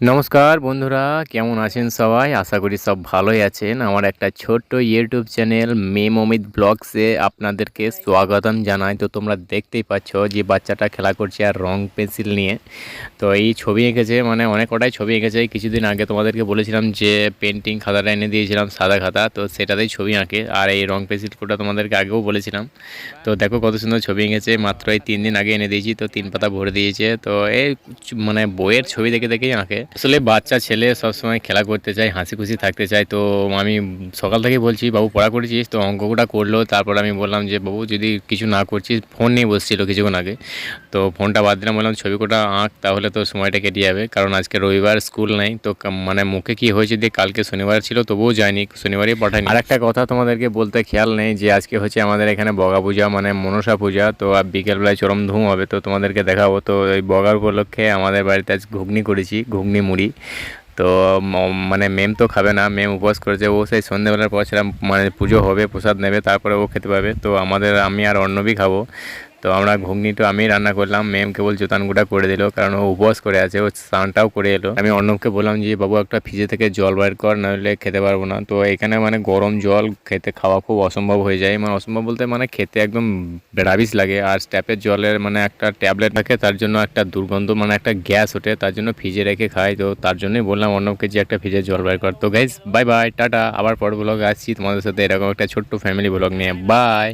নমস্কার বন্ধুরা, কেমন আছেন সবাই? আশা করি সব ভালোই আছেন। আমার একটা ছোট্ট ইউটিউব চ্যানেল মেম অমিত ব্লগসে আপনাদেরকে স্বাগতম জানাই। তো তোমরা দেখতেই পাচ্ছ যে বাচ্চাটা খেলা করছে আর রং পেন্সিল নিয়ে। তো এই ছবি এঁকেছে মানে অনেক কটাই ছবি এঁকেছে। কিছুদিন আগে তোমাদেরকে বলেছিলাম যে পেন্টিং খাতাটা এনে দিয়েছিলাম, সাদা খাতা। তো সেটাতেই ছবি আঁকে। আর এই রং পেন্সিল কোটা তোমাদেরকে আগেও বলেছিলাম। তো দেখো কত সুন্দর ছবি এঁকেছে। মাত্র এই তিন দিন আগে এনে দিয়েছি, তো তিন পাতা ভরে দিয়েছে। তো এই মানে বইয়ের ছবি দেখে দেখেই আঁকে। আসলে বাচ্চা, ছেলে সবসময় খেলা করতে চায়, হাসি খুশি থাকতে চায়। তো আমি সকাল থেকেই বলছি, বাবু, পড়া করেছিস? তো অঙ্কটা করল। তারপর আমি বললাম যে, বাবু, যদি কিছু না করছিস ফোন নিয়ে বসছিল কিছুক্ষণ আগে। তো ফোনটা বাদ দিলাম, বললাম ছবি কোটা আঁক, তাহলে তো সময়টা কেটে যাবে। কারণ আজকে রবিবার, স্কুল নাই। তো মানে মুখে কি হয়েছে দিয়ে কালকে শনিবার ছিল, তবুও যায়নি, শনিবারই পাঠায়নি। আর একটা কথা তোমাদেরকে বলতে খেয়াল নেই যে, আজকে হচ্ছে আমাদের এখানে বগা পূজা মানে মনসা পূজা। তো বিকেলবেলায় চরম ধুম হবে, তো তোমাদেরকে দেখাবো। তো এই বগার উপলক্ষে আমাদের বাড়িতে আজ ঘুগনি করেছি। ঘুগনি মুড়ি। তো মানে মেম তো খাবে না। মেম উপবাস করেছে, ও সেই সন্ধ্যেবেলার পর সেটা মানে পুজো হবে, প্রসাদ নেবে, তারপরে ও খেতে পাবে তো আমাদের, আমি আর অন্নবি খাব। তো আমরা ঘুগনিটা আমি রান্না করলাম। মেম কেবল জোতানগুটা করে দিল, কারণ ও উপবাস করে আছে, ও স্নানটাও করে এলো। আমি অর্ণবকে বললাম যে, বাবু, একটা ফ্রিজে থেকে জল বার কর, নাহলে খেতে পারব না। তো এখানে মানে গরম জল খেতে খাওয়া খুব অসম্ভব হয়ে যায়। মানে অসম্ভব বলতে মানে খেতে একদম বেড়াবিস লাগে, আর ট্যাপের জলের মানে একটা ট্যাবলেট থাকে, তার জন্য একটা দুর্গন্ধ মানে একটা গ্যাস ওঠে, তার জন্য ফ্রিজে রেখে খাই। তো তার জন্যই বললাম অর্ণবকে যে, একটা ফ্রিজে জল বার কর। তো গাইজ বাই বাই টাটা। আবার পর ব্লগ আসছি তোমাদের সাথে এরকম একটা ছোট্ট ফ্যামিলি ব্লগ নিয়ে। বাই